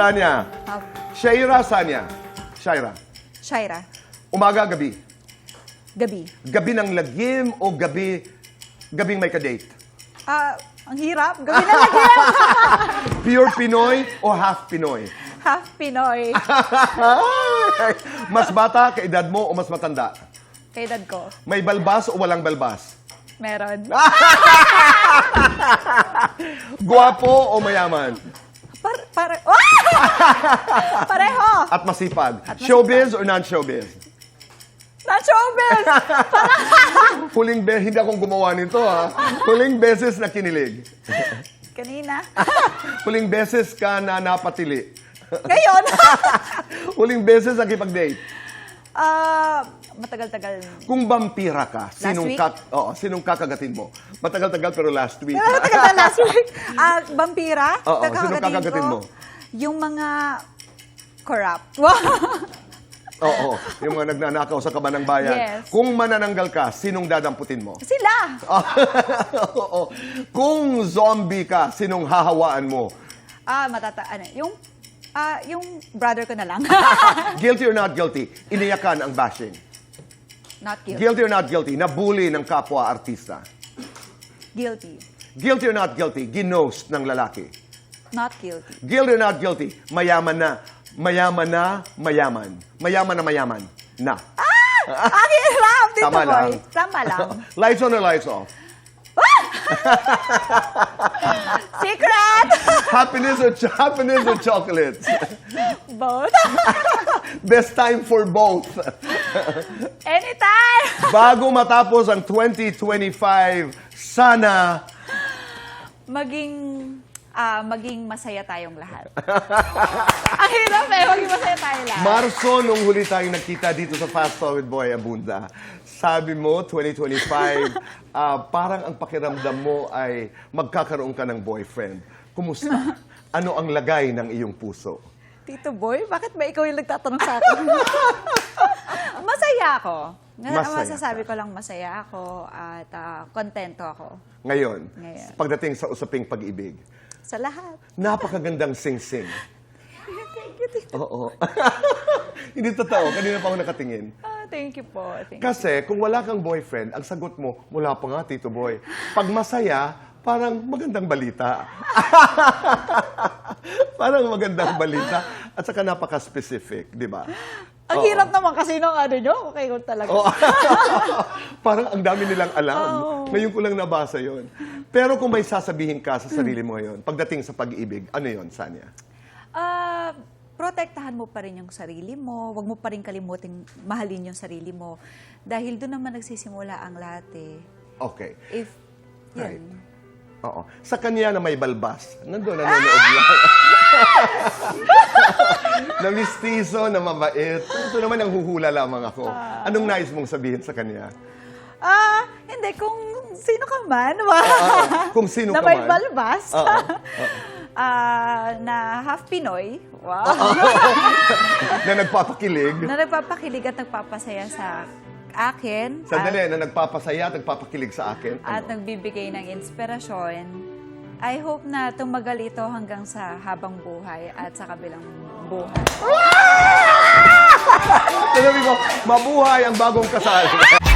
Sanya. Half. Shaira, Sanya. Shaira. Shaira. Umaga, gabi. Gabi. Gabi ng lagim o gabi gabing may kadate? Ah, ang hirap. Gabi na lagi. Pure Pinoy o half Pinoy? Half Pinoy. mas bata ka edad mo o mas matanda? Kay dad ko. May balbas o walang balbas? Meron. Guwapo o mayaman? Par, par, Ah! Pareho. At masipag? masipag. Showbiz or non-showbiz? Not showbiz. Huling be, hindi akong gumawa nito ha. Huling beses na kinilig. Kanina. Huling beses ka na napatili. Ngayon. Huling beses nakipag-date. Ah, matagal-tagal. Kung vampira ka, sinong, week? kak, oo, sinong kakagatin mo? Matagal-tagal pero last week. Pero matagal na last week. Ah, vampira. Oo, Nakakagatin sino kakagatin mo? Yung mga corrupt. Oo, yung mga nagnanakaw sa kaban ng bayan. Yes. Kung manananggal ka, sinong dadamputin mo? Sila. Oo. Kung zombie ka, sinong hahawaan mo? Ah, matata... Ano, yung... Ah, yung brother ko na lang. Guilty or not guilty? Iniyakan ang bashing. Not guilty. Guilty or not guilty? Nabully ng kapwa artista. Guilty. Guilty or not guilty? Ginost ng lalaki. Not guilty. Guilty or not guilty? Mayaman na. Mayaman na, mayaman. Mayaman na mayaman. Na. Ang hirap, Tito Tama Boy. lang. Tama lang. lights on or lights off? Secret! Happiness or, ch- happiness or chocolates? Both. Best time for both. Anytime! Bago matapos ang 2025, sana Maging... ah, maging masaya tayong lahat. Ang hirap eh. Maging masaya tayong lahat. Marso, nung huli tayong nagkita dito sa Fast Talk with Boy Abunda, sabi mo, 2025, ah, parang ang pakiramdam mo ay magkakaroon ka ng boyfriend. Kumusta? Ano ang lagay ng iyong puso? Tito Boy, bakit ba ikaw yung nagtatanong sa akin? Masaya ako. Masaya Masasabi ko lang masaya ako at ah, kontento ako Ngayon, Ngayon. pagdating sa usaping pag-ibig, sa lahat. napakagandang sing-sing. Thank you, Tito. Oo. Hindi totoo. Kanina pa ako nakatingin. Ah, thank you po. Thank you. Kasi kung wala kang boyfriend, ang sagot mo, wala pa nga, Tito Boy. Pag masaya, parang magandang balita. parang magandang balita. At saka napaka-specific, di ba? Ang Oo. hirap naman kasi nung ano nyo. Okay, kung talaga. Oo. parang ang dami nilang alam. Oo. Ngayon ko lang nabasa yon. Pero kung may sasabihin ka sa sarili mo ngayon, pagdating sa pag-ibig, ano yon, Sanya? Ah, protektahan mo pa rin yung sarili mo. Huwag mo pa rin kalimutin mahalin yung sarili mo. Dahil doon naman nagsisimula ang lahat eh. Okay. If, Right. yun. Oo. Sa kanya na may balbas, nandun, nanonood lang. Na mistizo, na mabait. Ito naman ang huhula lamang ako. Anong nais mong sabihin sa kanya? Ah, hindi. Kung sino ka man. Ah, kung sino na ka may man. balbas. Oo. Ah, na half Pinoy. Wow. na nagpapakilig. na nagpapakilig at nagpapasaya sa akin. Sandali, At, na nagpapasaya at nagpapakilig sa akin. at Ano? nagbibigay ng inspirasyon. I hope na tumagal ito hanggang sa habang buhay at sa kabilang buhay. Sinabi ko, mabuhay ang bagong kasal.